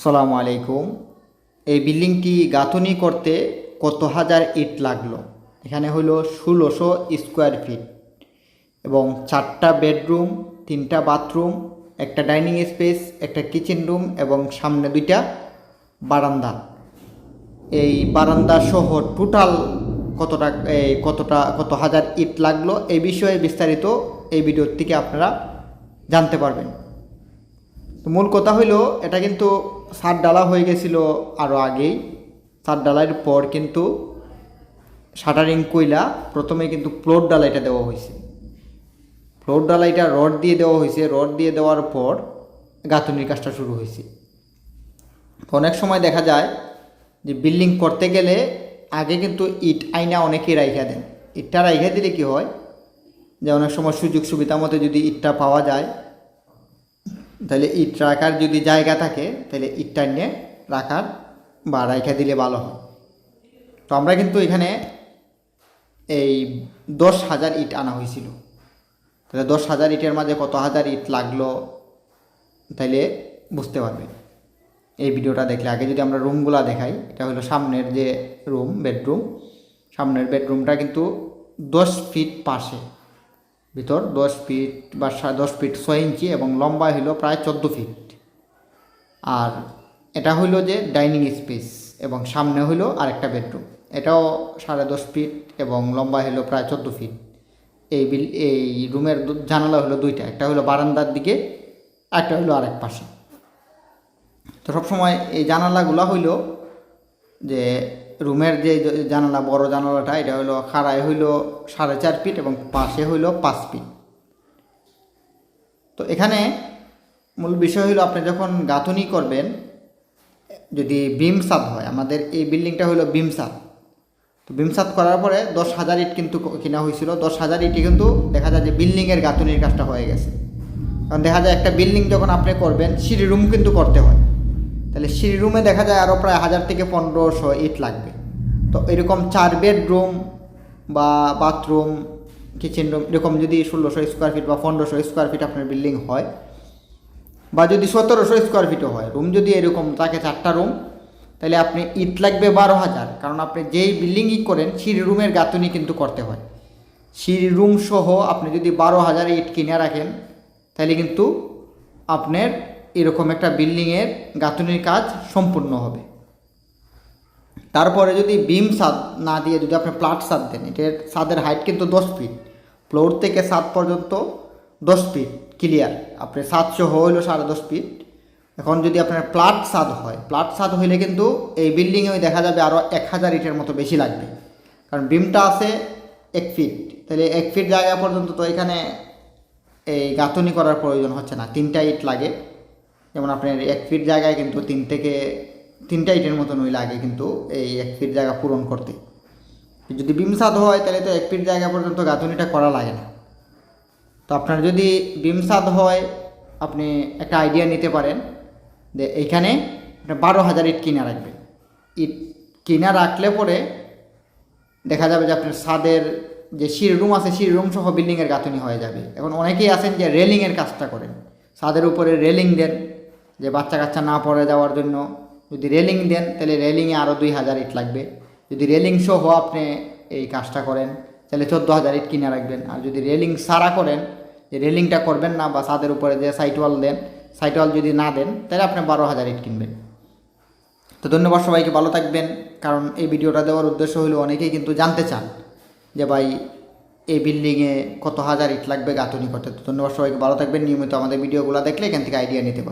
সালামু আলাইকুম। এই বিল্ডিংটি গাঁথনি করতে কত হাজার ইট লাগল? এখানে হলো ষোলোশো স্কোয়ার ফিট এবং চারটা বেডরুম, তিনটা বাথরুম, একটা ডাইনিং স্পেস, একটা কিচেন রুম এবং সামনে দুইটা বারান্দা। এই বারান্দা সহ টোটাল কতটা, এই কতটা, কত হাজার ইট লাগল? এই বিষয়ে বিস্তারিত এই ভিডিওর থেকে আপনারা জানতে পারবেন। তো মূল কথা হইল, এটা কিন্তু সাত ডালা হয়ে গেছিল আরও আগেই। সাত ডালার পর কিন্তু শাটারিং কইলা প্রথমে কিন্তু ফ্লোর ডালাইটা দেওয়া হয়েছে ফ্লোর ডালাইটা রড দিয়ে দেওয়া হয়েছে রড দিয়ে দেওয়ার পর গাঁথনির কাজটা শুরু হয়েছে অনেক সময় দেখা যায় যে বিল্ডিং করতে গেলে আগে কিন্তু ইট আইনা অনেকেই রাইখা দেন। ইটটা রাইখা দিলে কি হয়? যে অনেক সময় সুযোগ সুবিধা মতো যদি ইটটা পাওয়া যায় তাহলে ইট রাখার যদি জায়গা থাকে, তাহলে ইটটা নিয়ে রাখার বা রাইখা দিলে ভালো হয়। তো আমরা কিন্তু এখানে এই দশ হাজার ইট আনা হয়েছিল। তাহলে দশ হাজার ইটের মাঝে কত হাজার ইট লাগল তাইলে বুঝতে পারবে এই ভিডিওটা দেখলে আগে যদি আমরা রুমগুলা দেখাই, এটা হলো সামনের যে রুম বেডরুম সামনের বেডরুমটা কিন্তু দশ ফিট পাশে। ভিতর দশ ফিট বা দশ ফিট ছয় ইঞ্চি এবং লম্বা হইল প্রায় চোদ্দ ফিট। আর এটা হইল যে ডাইনিং স্পেস এবং সামনে হইল আরেকটা বেডরুম। এটাও সাড়ে দশ ফিট এবং লম্বা হইল প্রায় চোদ্দ ফিট। এই বিল, এই রুমের জানালা হলো দুইটা, একটা হলো বারান্দার দিকে, একটা হলো আরেক পাশে। তো সবসময় এই জানালাগুলো হইল যে রুমের যে জানালা, বড় জানালাটা, এটা হইল খাড়ায় হইল সাড়ে চার ফিট এবং পাশে হইল পাঁচ ফিট। তো এখানে মূল বিষয় হইল আপনি যখন গাঁথনি করবেন, যদি বিম ছাদ হয়, আমাদের এই বিল্ডিংটা হইল বিম ছাদ তো বিম ছাদ করার পরে দশ হাজার ইট কিন্তু কেনা হয়েছিল দশ হাজার ইটই কিন্তু দেখা যায় যে বিল্ডিংয়ের গাঁথনির কাজটা হয়ে গেছে। কারণ দেখা যায় একটা বিল্ডিং যখন আপনি করবেন সিঁড়ি রুম কিন্তু করতে হয়। তাহলে সিঁড়ি রুমে দেখা যায় আরও প্রায় হাজার থেকে পনেরোশো ইট লাগবে। তো এরকম চার বেডরুম বা বাথরুম কিচেন রুম এরকম যদি ষোলোশো স্কোয়ার ফিট বা পনেরোশো স্কোয়ার ফিট আপনার বিল্ডিং হয় বা যদি সতেরোশো স্কোয়ার ফিটও হয় রুম যদি এরকম থাকে চারটা রুম তাহলে আপনি ইট লাগবে বারো হাজার। কারণ আপনি যেই বিল্ডিংই করেন, সিঁড়ি রুমের গাঁথনি কিন্তু করতে হয়। সিঁড়ি রুম সহ আপনি যদি বারো হাজার ইট কিনে রাখেন, তাহলে কিন্তু আপনার এরকম একটা বিল্ডিংয়ের গাঁথনির কাজ সম্পূর্ণ হবে। তারপরে যদি বিম ছাদ না দিয়ে যদি আপনি প্লাট সাদ দেন এটার ছাদের হাইট কিন্তু দশ ফিট ফ্লোর থেকে ছাদ পর্যন্ত দশ ফিট ক্লিয়ার আপনি সহ হইল সাড়ে দশ ফিট এখন যদি আপনার প্লাট ছাদ হয় প্লাট ছাদ হইলে কিন্তু এই বিল্ডিংয়ে ওই দেখা যাবে আরও এক হাজার ইটের মতো বেশি লাগবে। কারণ বিমটা আছে এক ফিট তাহলে এক ফিট জায়গা পর্যন্ত তো এখানে এই গাঁথনি করার প্রয়োজন হচ্ছে না, তিনটা ইট লাগে। যেমন আপনার এক ফিট জায়গায় কিন্তু তিন থেকে তিনটা ইটের মতন ওই লাগে কিন্তু এই এক ফিট জায়গা পূরণ করতে। যদি বিম ছাদ হয় তাহলে তো এক ফিট জায়গা পর্যন্ত গাঁথনিটা করা লাগে না। তো আপনার যদি বিম ছাদ হয়, আপনি একটা আইডিয়া নিতে পারেন যে এইখানে বারো হাজার ইট কিনা রাখবেন। ইট কিনা রাখলে পরে দেখা যাবে যে আপনার ছাদের যে সিঁড়ি রুম আছে সিঁড়ি রুম সহ বিল্ডিংয়ের গাঁথনি হয়ে যাবে। এখন অনেকেই আছেন যে রেলিংয়ের কাজটা করেন। ছাদের উপরে রেলিং দেন। যে বাচ্চা কাচ্চা না পড়ে যাওয়ার জন্য যদি রেলিং দেন, তাহলে রেলিংয়ে আরও দুই হাজার ইট লাগবে। যদি রেলিং সহ আপনি এই কাজটা করেন, তাহলে চোদ্দ হাজার ইট কিনে রাখবেন। আর যদি রেলিং সারা করেন, যে রেলিংটা করবেন না বা ছাদের উপরে যে সাইট ওয়াল দেন সাইট ওয়াল যদি না দেন, তাহলে আপনি বারো হাজার ইট কিনবেন। তো ধন্যবাদ সবাইকে, ভালো থাকবেন। কারণ এই ভিডিওটা দেওয়ার উদ্দেশ্য হলো অনেকেই কিন্তু জানতে চান যে ভাই, এই বিল্ডিংয়ে কত হাজার ইট লাগবে গাঁথনি করতে। তো ধন্যবাদ সবাইকে, ভালো থাকবেন। নিয়মিত আমাদের ভিডিওগুলো দেখলে এখান থেকে আইডিয়া নিতে পারেন